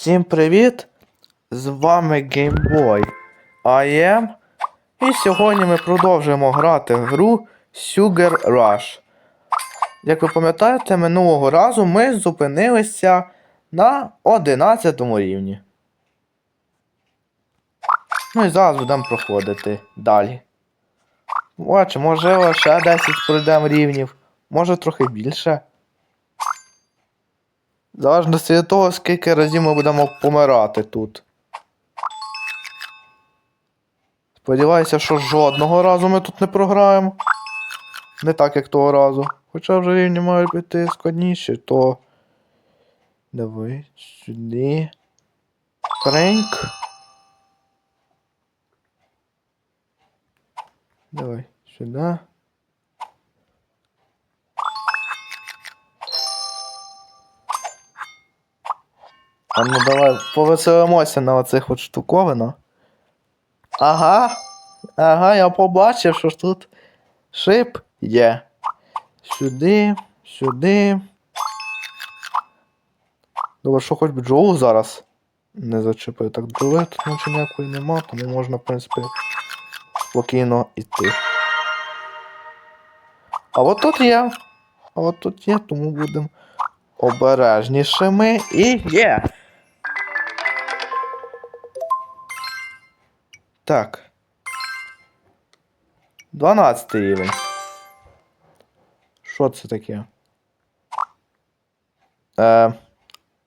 Всім привіт! З вами GameBoy I. І сьогодні ми продовжуємо грати в гру Sugar Rush. Як ви пам'ятаєте, минулого разу ми зупинилися на 11 рівні. Ну і зараз будемо проходити далі. Бачу, можливо, ще 10 пройдемо рівнів, може трохи більше. Залежності від того, скільки разів ми будемо помирати тут. Сподіваюся, що жодного разу ми тут не програємо. Не так, як того разу. Хоча вже рівні мають бути складніші, то. Давай, сюди. Френк. Давай, сюди. А ну давай повеселимося на оцих от штуковинах. Ага. Ага, я побачив, що ж тут шип є. Сюди, сюди. Добре, що хоч бджолу зараз не зачепив. Так, бджоли тут наче ніякої нема, тому можна, в принципі, спокійно йти. А от тут є. А от тут є, тому будемо обережнішими і є. Так. 12 рівень. Що це таке? Е,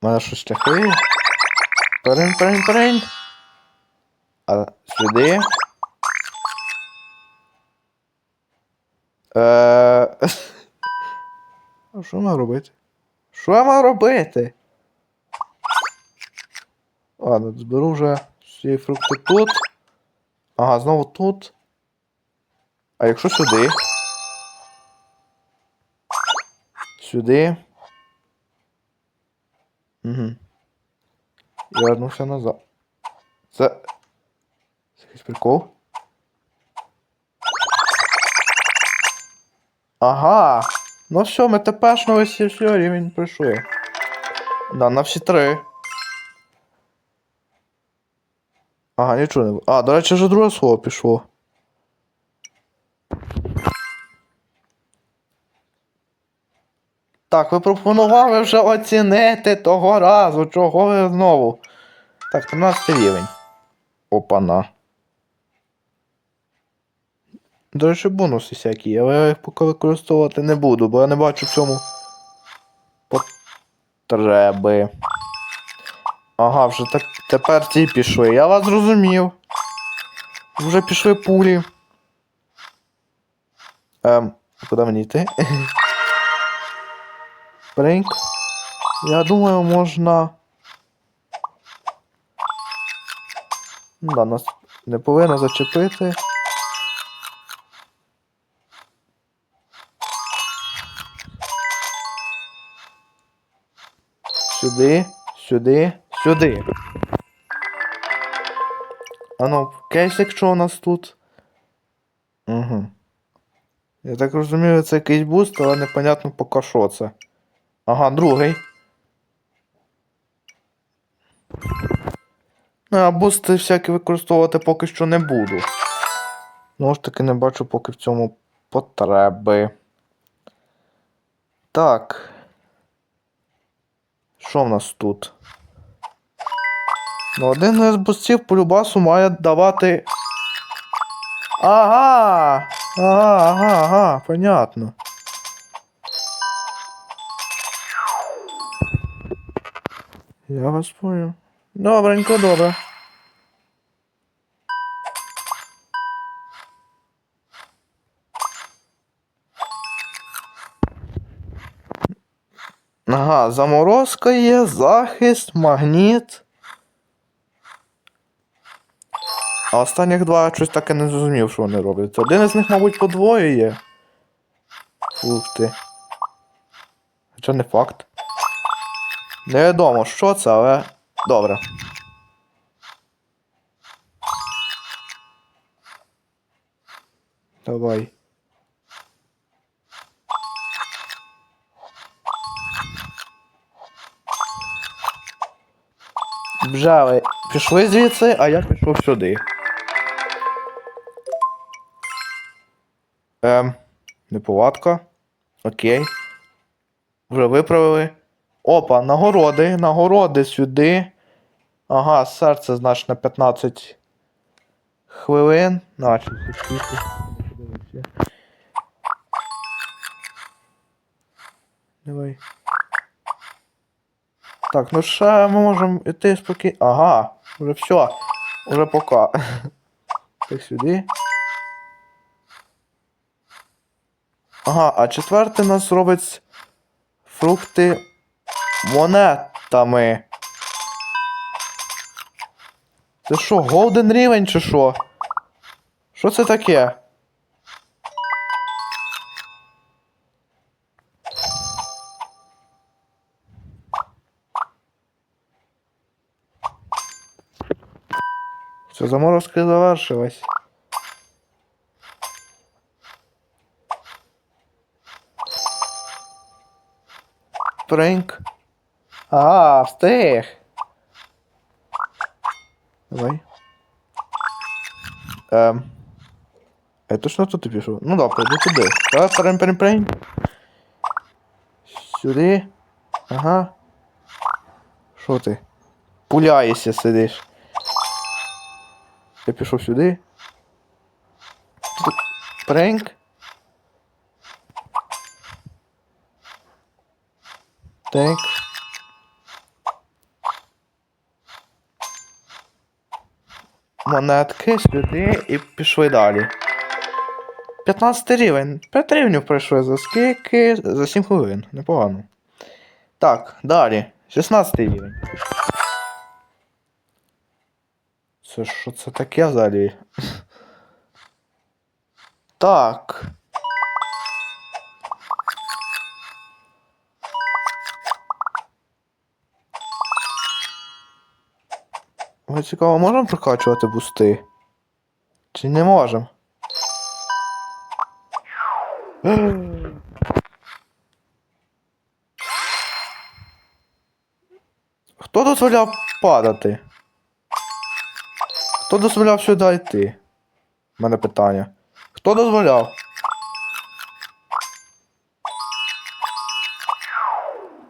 мене щось шляхи. Перейн, перейн, перейн. А сюди. Е, а що маю робити? Що я маю робити? Ладно, зберу вже всі фрукти тут. Ага, знову тут. А якщо сюди? Сюди. Угу. Я вернувся назад. Це. Це якийсь прикол. Ага. Ну все, ми тепешно ось і все, рівень пройшов. Да, на всі три. Ага, нічого не було. А, до речі, вже друге слово пішло. Так, ви пропонували вже оцінити того разу, чого ви знову. Так, 13 рівень. Опана. До речі, бонуси всякі, але я їх поки використовувати не буду, бо я не бачу в цьому потреби. Ага, вже так, тепер ці пішли. Я вас зрозумів. Вже пішли пулі. Ем, куди мені йти? Бринк. Я думаю, можна. Да, нас не повинно зачепити. Сюди, сюди, сюди. А ну, кейсик, що у нас тут? Угу. Я так розумію, це якийсь буст, але непонятно поки що це. Ага, другий. Ну, а бусти всякі використовувати поки що не буду. Знову ж таки, не бачу поки в цьому потреби. Так. Що в нас тут? Ну, один із бустів по любасу має давати. Ага! Ага, ага, ага, понятно. Я вас понял. Добренько, добре. Ага, заморозка є, захист, магніт. А останніх два щось так і не зрозумів, що вони роблять. Один із них, мабуть, по двоє є. Фрукти. Хоча не факт. Невідомо, що це, але добре. Давай. Бжали пішли звідси, а я пішов сюди. Ем, неповадка. Окей. Вже виправили. Опа, нагороди, нагороди сюди. Ага, серце, значить, на 15 хвилин. Скільки. Давай. Так, ну ще ми можемо йти спокійно. Ага, вже все. Уже пока. Так сюди. Ага, а четвертий нас робить фрукти монетами. Це що, голден рівень чи що? Що це таке? Все, заморозка завершилась. Принк. А, встиг. Давай. Ем. Я точно тут пішов? Ну да, пойду туди. Давай, прим, прим, прим. Сюди. Ага. Що ти? Пуляєшся сидиш. Я пішов сюди. Тут Так. Монетки сюди і пішли далі. 15 рівень. 5 рівнів пройшли за скільки? За 7 хвилин. Непогано. Так, далі. 16 рівень. Це що це таке взагалі? Так. Ой, цікаво, можемо прокачувати бусти? Чи не можемо? Хто дозволяв падати? Хто дозволяв сюди йти? У мене питання. Хто дозволяв?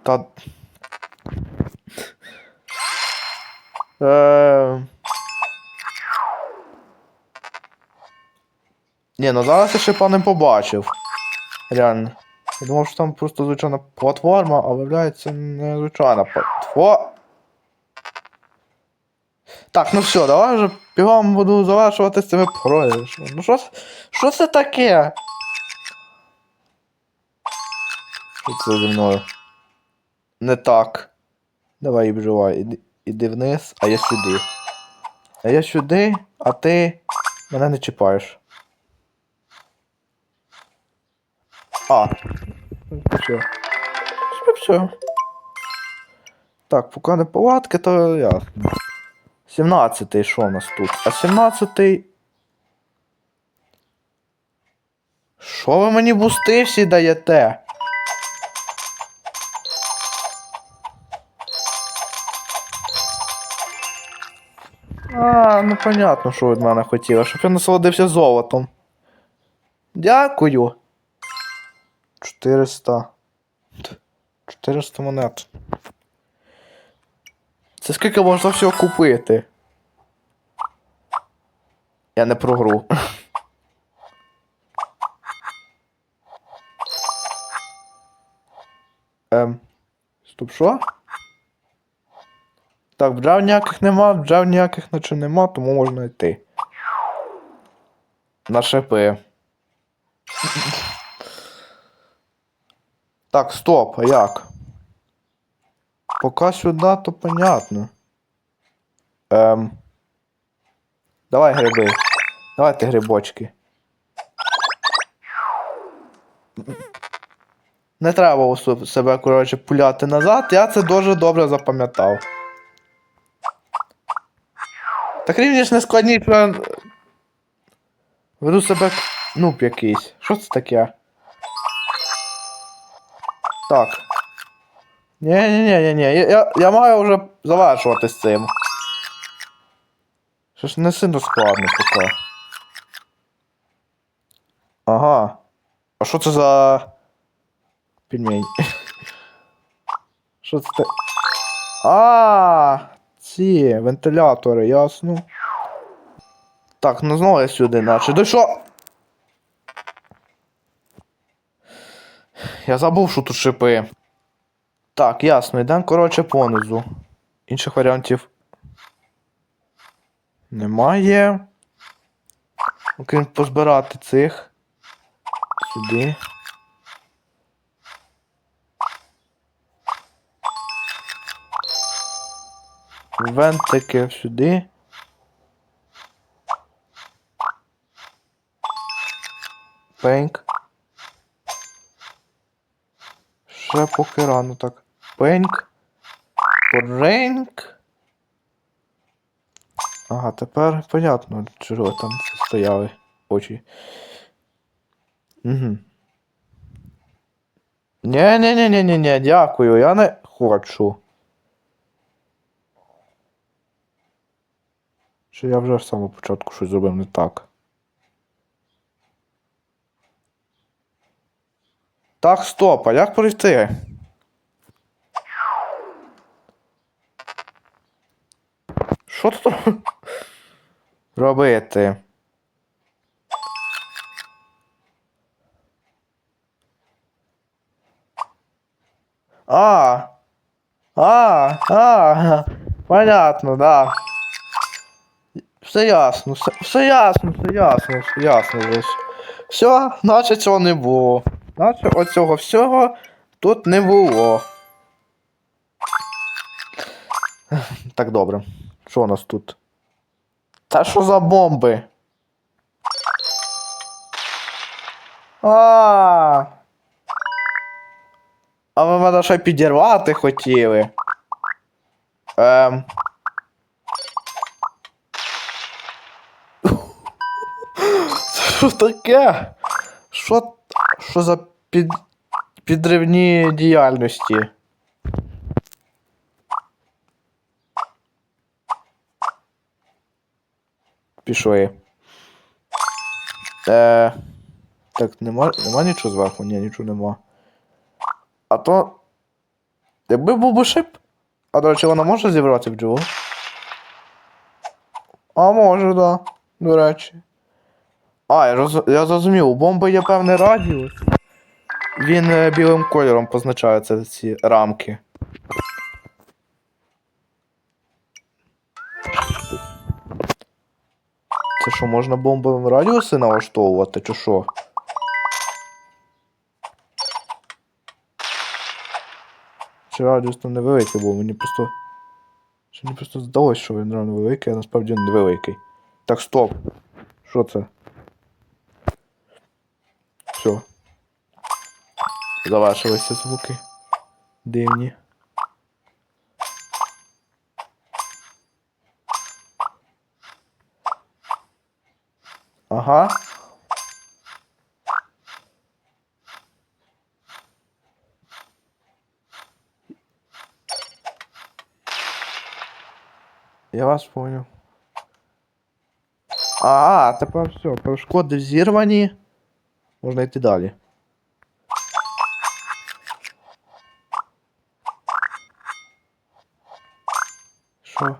Та. Е... Ні, ну зараз я ще па не побачив. Реально. Я думав, що там просто звичайна платформа, а виявляється не звичайна платформа. Так, ну все, давай вже бігом буду завершувати з цими проіграшами. Ну що, що це таке? Що це зі мною? Не так. Давай обживай. Іди, іди вниз, а я сюди. А я сюди, а ти мене не чіпаєш. А. Все. Все. Так, поки не палатки, то ясно. 17-й що у нас тут? А 17-й. Що ви мені бусти всі даєте? Ну понятно, що від мене хотіли, щоб я насолодився золотом. Дякую. 400. 400 монет. Це скільки можна всього купити? Я не про гру. Ем. Стоп, що? Так, бджав ніяких нема, бджав ніяких наче нема, тому можна йти. На шипи. Так, стоп, а як? Пока сюди, то понятно. Ем. Давай гриби. Давайте грибочки. Не треба себе, коротше, пуляти назад, я це дуже добре запам'ятав. Так рівні не складні, що веду себе нуб якийсь. Що це таке? Так. Ні, ні, ні, ні, ні. Я, я, я маю вже завершувати з цим. Це ж не сильно складно поки. Ага. А що це за. Пельмень? Що це те? Ці вентилятори, ясно. Так, ну знову я сюди наче. Да що? Я забув, що тут шипи. Так, ясно, йдемо, коротше, понизу. Інших варіантів. Немає. Окрім позбирати цих. Сюди. Вентики сюди. Пеньк. Ще поки рано так. Пеньк. Пореньк. Ага, тепер понятно, чого там стояли очі. Угу. ні дякую, я не хочу. Чи я вже з самого початку щось зробив не так? Так, стоп, а як пройти? Що тут робити? А. А, а, понятно, да. Все ясно, все, все ясно, все ясно, все ясно. Лиш. Все, наче цього не було. Наче оцього всього тут не було. Так, добре. Що у нас тут? Та що за бомби? А. А ви мене ще підірвати хотіли. Ем. Що таке? Що, що за під, підривні діяльності? Пішли. Е, так, нема, нема нічого зверху? Ні, нічого нема. А то. Якби був би шип. А до речі, вона може зібрати бджолу? А може, да. До речі. А, я, роз... я зрозумів, у бомби є певний радіус. Він е, білим кольором позначається ці рамки. Це що, можна бомбовим радіуси налаштовувати, чи що? Чи радіус там невеликий був, мені просто. Чи мені просто здалося, що він реально великий, а насправді він невеликий. Так, стоп. Що це? Все. Завершилися звуки. Дивні. Ага. Я вас понял. А, тепер все, перешкоди зірвані. Можна йти далі. Що?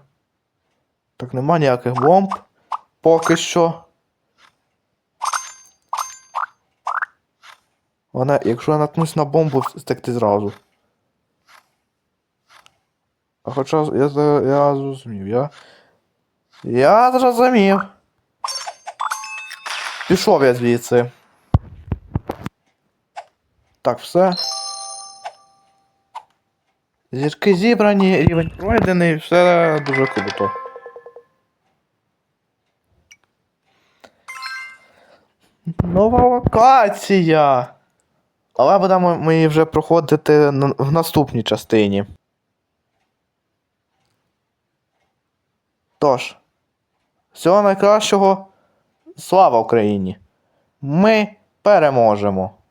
Так нема ніяких бомб. Поки що. Вона, якщо я наткнусь на бомбу, стекти зразу. А хоча я, я зрозумів, я. Я зрозумів. Пішов я звідси. Так, все. Зірки зібрані, рівень пройдений, все дуже круто. Нова локація. Але будемо ми її вже проходити в наступній частині. Тож, всього найкращого. Слава Україні! Ми переможемо!